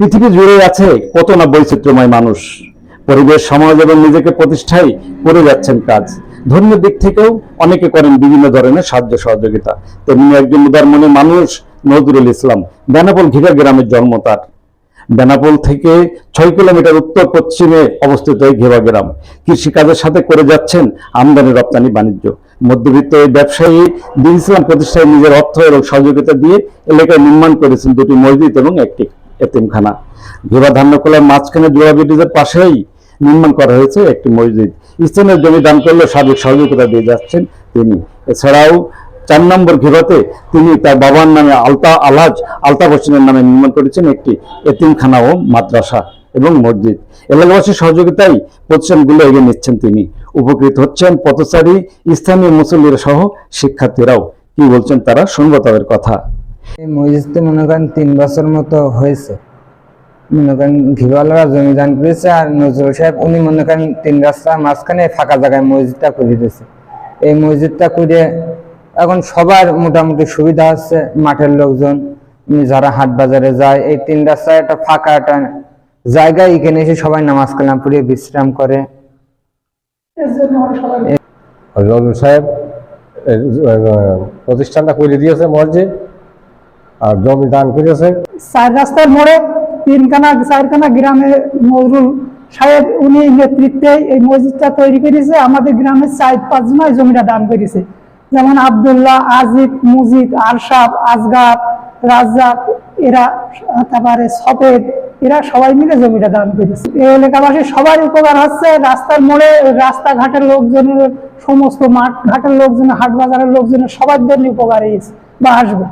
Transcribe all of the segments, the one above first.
পৃথিবী জুড়ে আছে কত না বৈচিত্র্যময় মানুষ। পরিবেশ, সমাজ এবং নিজেকে প্রতিষ্ঠায় করে যাচ্ছেন কাজ। ধর্মীয় দিক থেকেও অনেকে করেন বিভিন্ন ধরনের সাহায্য সহযোগিতা। তেমনি একজন উদার মনে মানুষ নজরুল ইসলাম, বেনাপোল ঘিরা গ্রামের জন্ম তার। বেনাপোল থেকে ছয় কিলোমিটার উত্তর পশ্চিমে অবস্থিত এই ঘেবা গ্রাম। কৃষিকাজের সাথে করে যাচ্ছেন আমদানি, রপ্তানি, বাণিজ্য। মধ্যবিত্ত এই ব্যবসায়ী দিন ইসলাম প্রতিষ্ঠায় নিজের অর্থ এবং সহযোগিতা দিয়ে এলাকায় নির্মাণ করেছেন দুটি মসজিদ এবং একটি। এতিমখানা। ঘেবা ধান্যকলার মাঝখানে জোড়া ব্রিটিজের পাশেই নির্মাণ করা হয়েছে একটি মসজিদ। স্থানীয় জমি দান করলেও সার্বিক সহযোগিতা দিয়ে যাচ্ছেন তিনি। এছাড়াও চার নম্বর ঘেরাতে তিনি তার বাবার নামে আলতা আলহাজ আলতাফ হোসেনের নামে নির্মাণ করেছেন একটি এতিমখানা ও মাদ্রাসা এবং মসজিদ। এলাকাবাসীর সহযোগিতায় প্রতিষ্ঠানগুলো এগিয়ে নিচ্ছেন তিনি। উপকৃত হচ্ছেন পথচারী, স্থানীয় মুসল্লিরা সহ শিক্ষার্থীরাও। কি বলছেন তারা? শুনব তাদের কথা। এই মসজিদে মনে করেন তিন বছর মতো হয়েছে। মনে করেন ঘিওয়ালারা জমি দান করেছে আর নজরুল সাহেব উনি মনে করেন তিন রাস্তার মাঝখানে ফাঁকা জায়গায় মসজিদটা করে দিয়েছে। এই মসজিদটা করে এখন সবার মোটামুটি সুবিধা হচ্ছে, মাঠের লোকজন যারা হাট বাজারে যায়, এই তিন রাস্তায় একটা ফাঁকা একটা জায়গায় এখানে এসে সবাই নামাজ কালাম পড়ে, বিশ্রাম করে। নজরুল সাহেব প্রতিষ্ঠানটা করে দিয়েছে মসজিদ। আর জমি দান করেছে। চার রাস্তার মোড়ে তিনখানা, চারখানা গ্রামে নজরুল সাহেব উনি নেতৃত্বে এই মসজিদটা তৈরি করেছে। আমাদের গ্রামের চার পাঁচজন এই জমিটা দান করেছে। যেমন আব্দুল্লাহ আজিদ মুজিদ আরশাব আজগার, রাজ্জাক, এরা, তারপরে সফেদ, এরা সবাই মিলে জমিটা দান করেছে। এই এলাকাবাসী সবার উপকার হচ্ছে। রাস্তার মোড়ে রাস্তাঘাটের লোকজনের সমস্ত মাঠ ঘাটের লোকজনের হাট বাজারের লোকজনের সবার জন্য উপকার হয়েছে বা আসবে।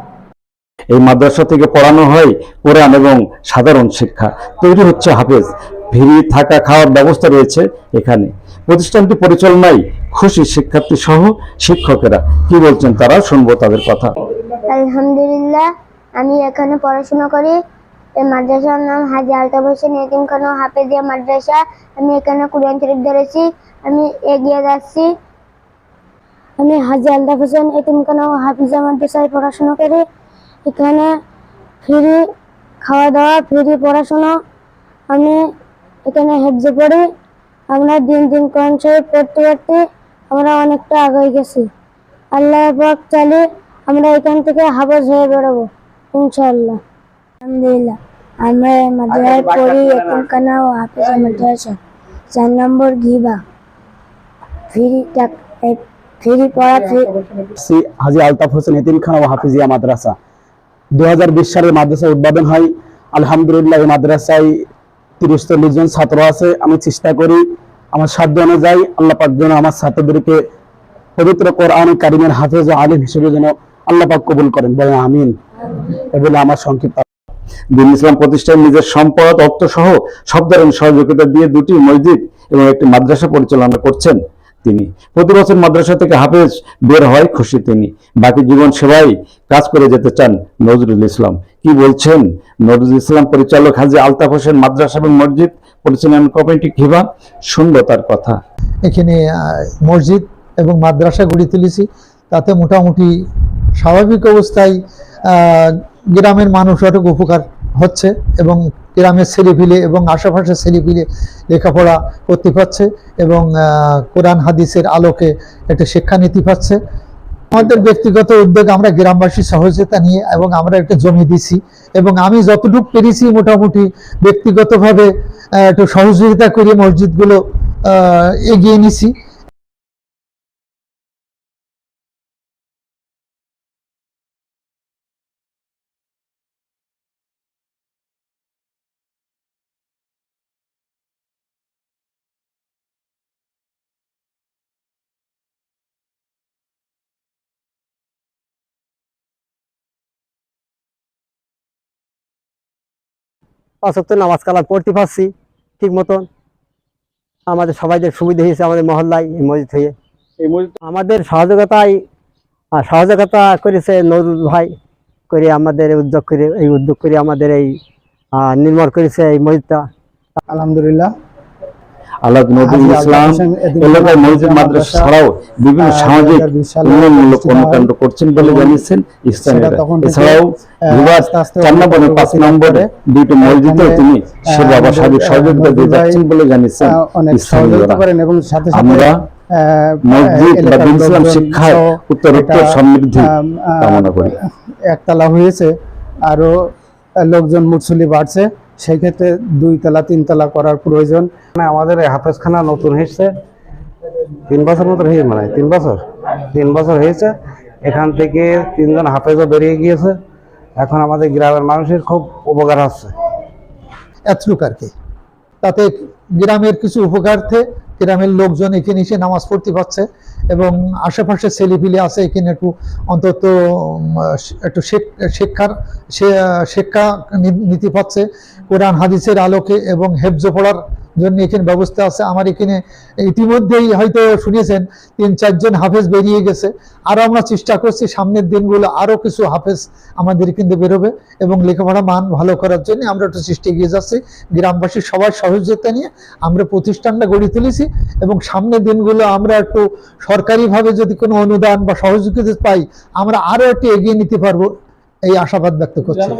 এই মাদ্রাসা থেকে পড়ানো হয় কোরআন এবং সাধারণ শিক্ষা। তৈরি হচ্ছে হাফেজ। ভিড়ি থাকা খাওয়ার ব্যবস্থা রয়েছে এখানে। প্রতিষ্ঠানটি পরিচালনায় খুশি শিক্ষার্থী সহ শিক্ষকেরা। কি বলছেন তারা? শুনব তাদের কথা। আলহামদুলিল্লাহ, আমি এখানে পড়াশোনা করি। এই মাদ্রাসার নাম হাজি আলতাফ হোসেন এতিমখানা হাফেজিয়া মাদ্রাসা। আমি এখানে কোরআন শরীফ ধরেছি। আমি এগিয়ে যাচ্ছি। আমি হাজি আলতাফ হোসেন এতিমখানা ও হাফিজা মাদ্রাসায় পড়াশোনা করি। এখানে ফ্রি খাওয়া দাওয়া ফ্রি পড়াশোনা। আমি এখানে হেফজে পড়ি। আমরা দিন দিন কোরআন শরীফ পড়তে পড়তে আমরা অনেকটা আগে গেছি। আল্লাহ পাক চালে আমরা এখান থেকে হাফেজ হয়ে বেরোবো ইনশাআল্লাহ। আলহামদুলিল্লাহ আমরা মাদ্রাসায় পড়ি এতিমখানা ও হাফেজ মাদ্রাসা। চার নম্বর ঘিবা ফ্রি টাক- ফ্রি পড়া ফ্রি হাজি আলতাফ হোসেন এতিমখানা ও হাফিজিয়া মাদ্রাসা। দু সালে মাদ্রাসা উদ্বোধন হয়। আলহামদুলিল্লাহ, এই মাদ্রাসায় তিরিশ চল্লিশ জন ছাত্র আছে। আমি চেষ্টা করি আমার সাধ্য অনুযায়ী আল্লাহ পাক যেন আমার ছাত্রদেরকে পবিত্র কোরআন কারিমের হাফেজ আলিম হিসেবে যেন আল্লাহ পাক কবুল করেন। বলেন আমিন। এ বলে আমার সংক্ষিপ্ত দিন ইসলাম প্রতিষ্ঠায় নিজের সম্পদ অর্থ সহ সব ধরনের সহযোগিতা দিয়ে দুটি মসজিদ এবং একটি মাদ্রাসা পরিচালনা করছেন। তিনি। প্রতি বছর মাদ্রাসা থেকে হাফেজ বের হয় খুশি তিনি। বাকি জীবন সেবাই কাজ করে যেতে চান নজরুল ইসলাম। কি বলছেন? নজরুল ইসলাম পরিচালক হাজি আলতাফ হোসেন মাদ্রাসা এবং মসজিদ পরিচালনা কমিটি ঘিবা শুনব তার কথা। এখানে মসজিদ এবং মাদ্রাসা গড়ে তুলেছি। তাতে মোটামুটি স্বাভাবিক অবস্থায় গ্রামের মানুষ অনেক উপকার হচ্ছে এবং গ্রামের ছেলেপিলে এবং আশেপাশের ছেলেপিলে লেখাপড়া করতে পারছে এবং কোরআন হাদিসের আলোকে একটা শিক্ষা শিক্ষানীতি পাচ্ছে। আমাদের ব্যক্তিগত উদ্যোগ আমরা গ্রামবাসী সহযোগিতা নিয়ে এবং আমরা একটা জমি দিছি এবং আমি যতটুকু পেরেছি মোটামুটি ব্যক্তিগতভাবে একটু সহযোগিতা করে মসজিদগুলো এগিয়ে নিছি। পাঁচক্ত নামাজ কালাম পড়তে পারছি ঠিক মতন। আমাদের সবাইদের সুবিধা হয়েছে আমাদের মহল্লায় এই মসজিদ হয়ে এই মসজিদ আমাদের সহযোগিতায় সহযোগিতা করেছে নজরুল ভাই করে আমাদের উদ্যোগ করে এই উদ্যোগ করে আমাদের এই আহ, নির্মাণ করেছে এই মসজিদটা। আলহামদুলিল্লাহ। আল্লাহ হাজী ইসলাম এলাকায় মসজিদ মাদ্রাসা ছাড়াও বিভিন্ন সামাজিক উন্নয়নমূলক কর্মকাণ্ড করছেন বলে জানিয়েছেন ইসলামীরা। এছাড়াও চার নম্বরে পাঁচ নম্বরে দুইটি মসজিদেও তিনি সেবা বা সার্বিক সহযোগিতা দিয়ে যাচ্ছেন বলে জানিয়েছেন ইসলামীরা আমরা মসজিদ বা ইসলাম শিক্ষায় উত্তরোত্তর সমৃদ্ধি কামনা করি। একতলা হয়েছে। আরও লোকজন মুসলি বাড়ছে। সেই ক্ষেত্রে দুই তলা তিন তলা করার প্রয়োজন। মানে আমাদের হাফেজখানা নতুন হয়েছে। তিন বছর মতো হয়েছে মানে তিন বছর? তিন বছর হয়েছে। এখান থেকে তিনজন হাফেজও বেরিয়ে গিয়েছে। এখন আমাদের গ্রামের মানুষের খুব উপকার হচ্ছে। এতটুক আর কি। তাতে গ্রামের কিছু উপকার্থে গ্রামের লোকজন এখানে এসে নামাজ পড়তে পারছে এবং আশেপাশে ছেলেপিলে আছে এখানে একটু অন্তত একটু শিক্ষার শিক্ষা নিতে পারছে। কোরআন, হাদিসের আলোকে এবং হেফজ পড়ার জন্য এখানে ব্যবস্থা আছে। আমার এখানে ইতিমধ্যেই হয়তো শুনেছেন, তিন, চারজন হাফেজ বেরিয়ে গেছে। আরও আমরা চেষ্টা করছি, সামনের দিনগুলো আরও কিছু হাফেজ আমাদের কিন্তু বেরোবে এবং লেখাপড়া মান ভালো করার জন্য আমরা একটু চেষ্টা এগিয়ে যাচ্ছি। গ্রামবাসীর সবার সহযোগিতা নিয়ে আমরা প্রতিষ্ঠানটা গড়ে তুলেছি এবং সামনের দিনগুলো আমরা একটু সরকারিভাবে যদি কোনো অনুদান বা সহযোগিতা পাই, আমরা আরও একটু এগিয়ে নিতে পারব। এই আশাবাদ ব্যক্ত করছি।